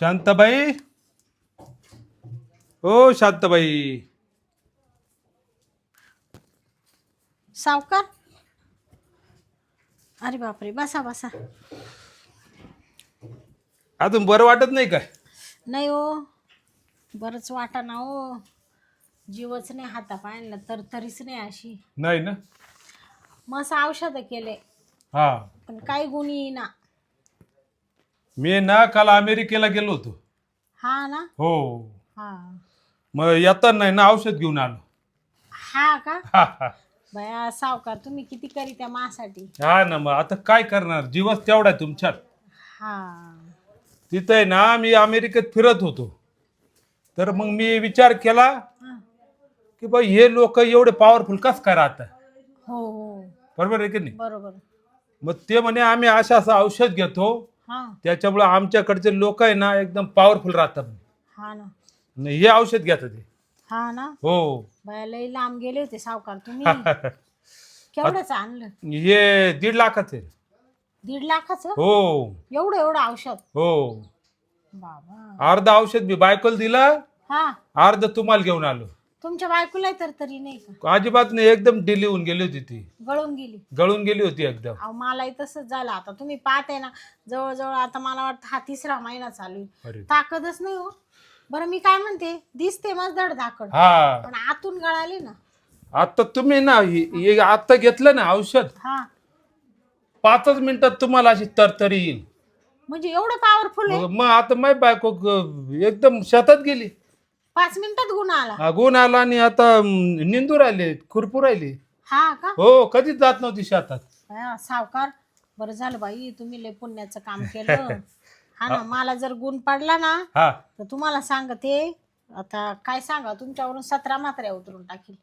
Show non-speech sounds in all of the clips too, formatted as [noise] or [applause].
शांताबाई? हो शांताबाई. सावकार? अरे बापरे बसा बसा. अजून बरं वाटत नाही काय? नाही हो. बरंच वाटा ना हो. जीवच नाही हातापायांना तर तरीच नाही अशी. नाही ना? मस्त औषधं केले. हा. पण काही गुणी ना मी ना काल अमेरिकेला गेलो होतो. हा ना? हो. हा. मग येताना नाही ना औषध घेऊन आलो. हा का? हा हा. बया सावकार तुम्ही किती करीत्या मासाठी? हा ना मग आता काय करणार? जीवच तेवढा आहे तुमच्यात. हा. तिथं आहे ना मी अमेरिकेत फिरत होतो. तर मग मी विचार केला हा. की बा हे लोक एवढे पॉवरफुल कस काय राहतात? हो हो. बरोबर आहे की नाही? बरोबर. मग ते म्हणे आम्ही असं असं औषध घेतो हा. त्याच्यामुळे आमच्याकडचे लोक आहे ना एकदम पॉवरफुल राहतात हा ना. हे औषध घेतात ते हा ना? हो. बया लई लांब गेले होते सावकार तुम्ही. [laughs] केवढंच आणलं? हे दीड लाखाचं आहे. दीड लाखाचं? हो. एवढं एवढं औषध? हो. बाबा. अर्ध औषध मी बायकोला दिलं हा. अर्ध तुम्हाला घेऊन आलो. तुमच्या बायकोला तर तरी नाही का? अजिबात नाही एकदम डिली होऊन गेली होती ती. गळून गेली. गळून गेली होती एकदम. अहो मलाही तसंच झालं. आता तुम्ही पाहते ना जवळजवळ आता मला वाटतं हा तिसरा महिना चालू आहे. अरे. ताकदच नाही हो. बरं मी काय म्हणते दिसते मग धड धाकड हा. पण आतून गळाली ना. आता तुम्ही ना हे हे आता घेतलं ना औषध हा. पाचच मिनिटात तुम्हाला अशी तरतरी येईल. म्हणजे एवढं पॉवरफुल आहे? मग मग आता माय बायको ग- एकदम शेतात गेली. पाच मिनिटात गुण आला. हा, गुण आला आणि आता अं, निंदू राहिले खुरपू राहिली. हा का? हो कधीच जात नव्हती शेतात. हा, सावकार बरं झालं बाई तुम्ही लय पुण्याचं काम [laughs] केलं. हा ना मला जर गुण पडला ना हा. तर तुम्हाला सांगते आता काय सांगा तुमच्यावरून सतरा मात्र्या उतरून टाकील.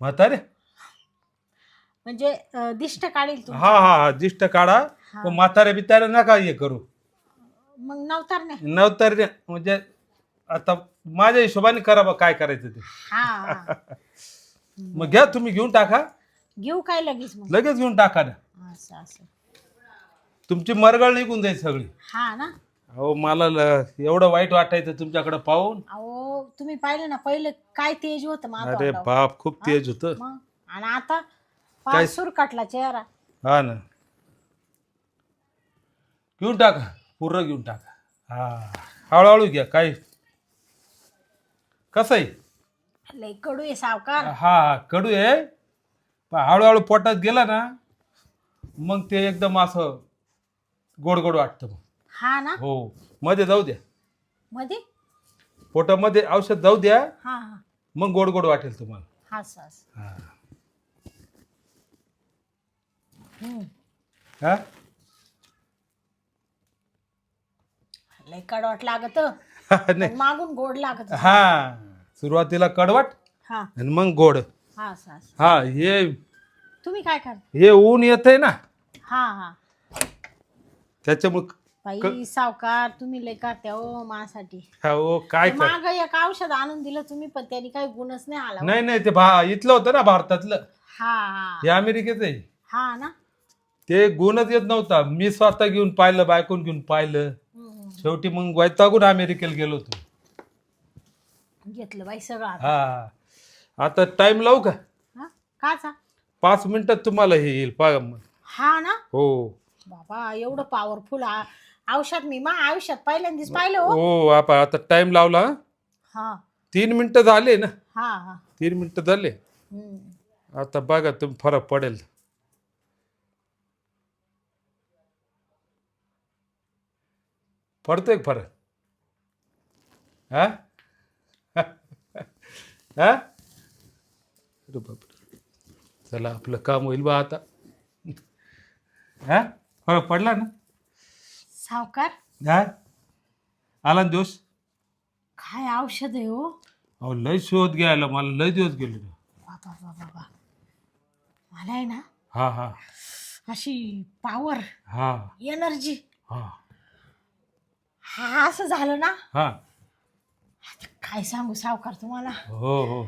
म्हातारे? म्हणजे अं, दिष्ट काढील तुम्ही. हा हा हा दिष्ट काढा. पण म्हातारे बितारे नका हे करू. मग नवतार नाही नवतर म्हणजे आता माझ्या हिशोबाने करा बा काय करायचं ते. हा. [laughs] मग घ्या तुम्ही घेऊन टाका. घेऊ काय लगेच मग? लगेच घेऊन टाका ना. असं असं. तुमची मरगळ निघून जाईल सगळी. हा ना? अहो मला ल- एवढं वाईट वाटायचं तुमच्याकडे पाहून. अहो तुम्ही पाहिलं ना पहिलं काय तेज होतं अरे. बाप खूप तेज होत. आणि आता काय? फार सुरकाटला चेहरा. हा ना. घेऊन टाका पूर्ण घेऊन टाका. हा. हळूहळू घ्या काय कसं आहे? लय कडू आहे सावकार. हा कडू आहे. पण हळूहळू पोटात गेला ना मग ते एकदम असं गोड गोड वाटतं मग. हा ना? हो. मध्ये जाऊ द्या. मध्ये? पोटामध्ये औषध जाऊ द्या. हा हा. मग गोड गोड वाटेल तुम्हाला. हा हा. हम्म. हा? लय कडवट लागत. [laughs] नाही. मागून गोड लागत. हा. सुरुवातीला कडवट हा. आणि मग गोड. हा असं असं. हा हे तुम्ही काय करता हे ऊन येत आहे ना. हा हा. त्याच्यामुळे बाई सावकार तुम्ही लय करत्या हो मासाठी हो काय कर माग एक औषध आणून दिलं तुम्ही पण त्यांनी काही गुणच नाही आला नाही नाही ते भा इथलं होतं ना भारतातलं. हा हा. हे अमेरिकेचं आहे. हा ना. ते गुणच येत नव्हता. मी स्वतः घेऊन पाहिलं बायकून घेऊन पाहिलं. हम्म. शेवटी मग वैतागून अमेरिकेला गेलो होतो. घेतलं बाई सगळं आता. हा. आता टाइम लावू का? हा? काचा पाच मिनिटात तुम्हाला हे येईल पा हा ना? हो. बाबा एवढं पॉवरफुल औषध मी मा आयुष्यात पहिल्यांदाच पाहिलं हो. हो आपा आता टाइम लावला हं? हा. तीन मिनिटं झाले ना? हा हा. तीन मिनिटं झाले? हम्म. आता बघा तुम्ही फरक पडेल. पडतोय का फरक? हा? हा? अरे बापरे. चला आपलं काम होईल बा आता. हा? फरक पडला ना? सावकार? हा? आला ना दिवस काय औषध आहे हो? अहो लय शोध घ्यायला मला लय दिवस गेले बाबा बाबा बाबा. मला आहे ना हा हा. अशी पॉवर हा. एनर्जी हा. हा असं झालं ना? हा. आता काय सांगू सावकार तुम्हाला? हो हो.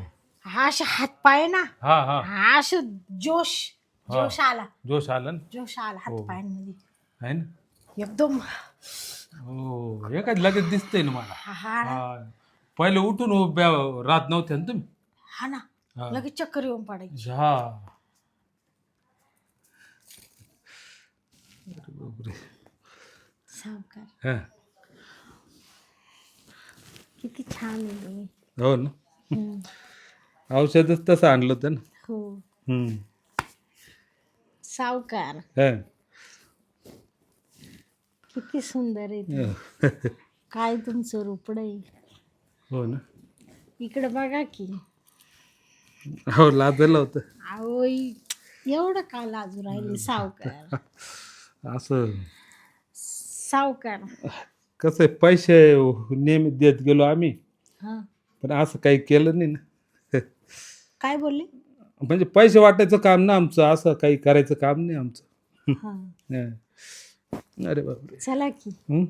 हा असे हात पाय ना. हा हा. हा असं जोश जोश आला. जोश आला ना? जोश आला हात हो. पायांमध्ये. आहे ना? एकदम. हो हे काय लगेच दिसतंय ना मला. हा हा. हा. पहिले उठून उभ्या राहत नव्हते ना तुम्ही? हा ना. हा. लगेच चक्कर येऊन पडायची. हा. अरे बापरे. सावकार. हा. किती छान आहे तुम्ही हो ना? हम्म. औषधच तसं आणलं होतं ना? हो. हम्म. सावकार. हा. किती सुंदर आहे. [laughs] काय तुमचं रुपड आहे? हो ना? इकडे बघा की. हो लाजलं होतं. अहो इ- एवढं का लाजू राहिले सावकार? [laughs] असं. सावकार. कसं आहे पैसे नेहमी देत गेलो आम्ही. हा. पण असं काही केलं नाही ना. काय बोलले? म्हणजे पैसे वाटायचं काम ना आमचं असं काही करायचं काम नाही आमचं. हा. हा. अरे बापरे. चला की. हं?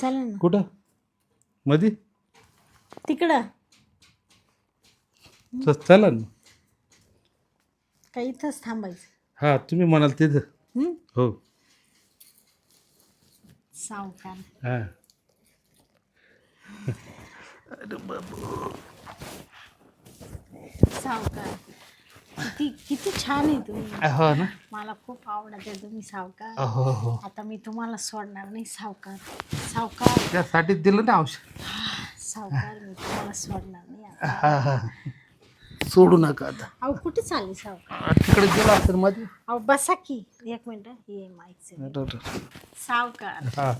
चला ना. कुठं? मधी? तिकडं. च- चला ना. का इथंच थांबायचं? हा तुम्ही म्हणाल तिथं. हं? हो. सावकार हा सावकार किती किती छान आहे तुम्ही. हो ना. मला खूप आवडत आहे तुम्ही सावकार. हो हो. आता मी तुम्हाला सोडणार नाही सावकार. सावकार. त्यासाठीच दिलं ना औषध. सावकार मी तुम्हाला सोडणार नाही आता. हा हा. सोडू नका आता. अहो कुठे चालली सावकार तिकडे गेला असेल मध्ये अहो बसा की. एक मिनिट. ये माईक सावकार. हा.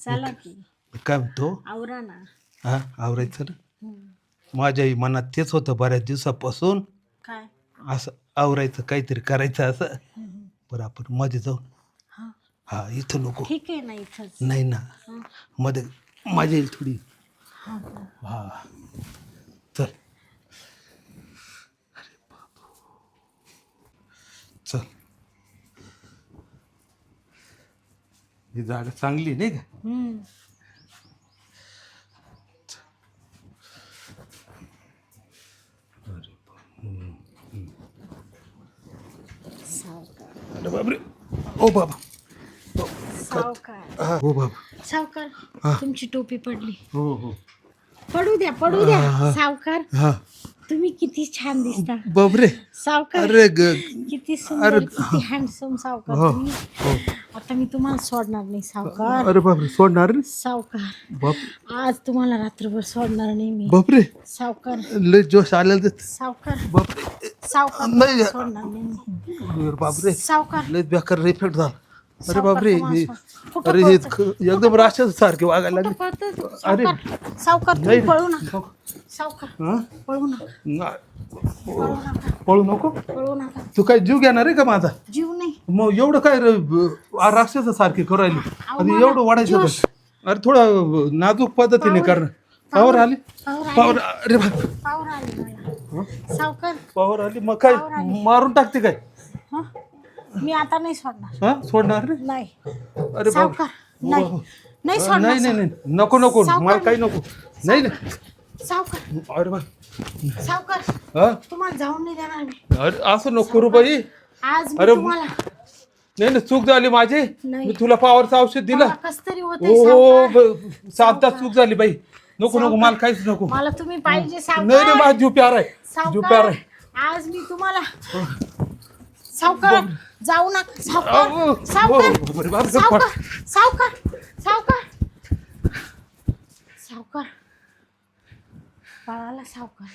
चला की. काय म्हणतो? आवरा ना. हा आवरायचं ना? हं. माझ्याही मनात तेच होतं बऱ्याच दिवसापासून. काय? असं आवरायचं काहीतरी करायचं असं. हं, हं. बरं आपण मध्ये जाऊ. हा. हा इथं नको. ठीक आहे ना इथंच. नाही ना. हं. मध्ये मजा येईल थोडी हा, हा. हा चल अरे बाबू. चल. ही जागा चांगली नाही का. सावकार अरे बापरे. ओ बाबा. सावकार. हा, हो बाबा. सावकार. तुमची टोपी पडली. हो हो. पडू द्या पडू द्या. सावकार. हा. तुम्ही किती छान दिसता. बापरे. सावकार. अरे ग. किती सुंदर किती हँडसम सावकार हो तुम्ही. हो. आता मी तुम्हाला सोडणार नाही सावकार. अरे बापरे सोडणार? रे सावकार. बाप. आज तुम्हाला रात्रभर सोडणार नाही मी. बापरे. सावकार. लय जोश आलेला ते सावकार. बापरे. सावकार नाही. सोडणार नाही मी. अरे बापरे. सावकार. लय बेकार इफेक्ट झाला. अरे बापरे हे- अरे हे एकदम राक्षस सारखे वागायला लागले? अरे. सावकार तुम्ही पळू नका. सावकार. हा? पळू नका. ना- पळू नका. पळू नको. पळू नका. तू काय जीव घेणार आहे का माझा? जीव नाही. मग एवढं काय राक्षस सारखे करायला अहो, आणि एवढं वाढायचं? अरे थोडं नाजूक पद्धतीने करणं. पावर आली. पावर आली. पावर अरे बाप पावर आली मला. सावकार. पावर आली. मग काय. मारून टाकते काय? हा? मी आता नाही सोडणार. हा? सोडणार रे नाही. अरे बाप. सावकार नाही. नाही सोडणार नाही नको नको. सावकार. मला काही नको. नाही नाही. सावकार. अरे सावकार. हा? तुम्हाला जाऊन नाही देणार मी. अरे असं नको करू बाई. आज मी अरे, तुम्हाला नाही नाही. चूक झाली माझी. नाही. मी तुला पावरचं औषध दिलं. मला कस तरी होत हो सातदा चूक झाली बाई. नको नको. मला काहीच नको. मला तुम्ही पाहिजे नाही नाही. सावकार. माझा जीव प्यार आहे. जीव प्यार सावकार आहे. आज मी तुम्हाला सावकार जाऊ नका सावकार सावकार सावकार. सावकार सावकार. सावकार. पळाला सावकार.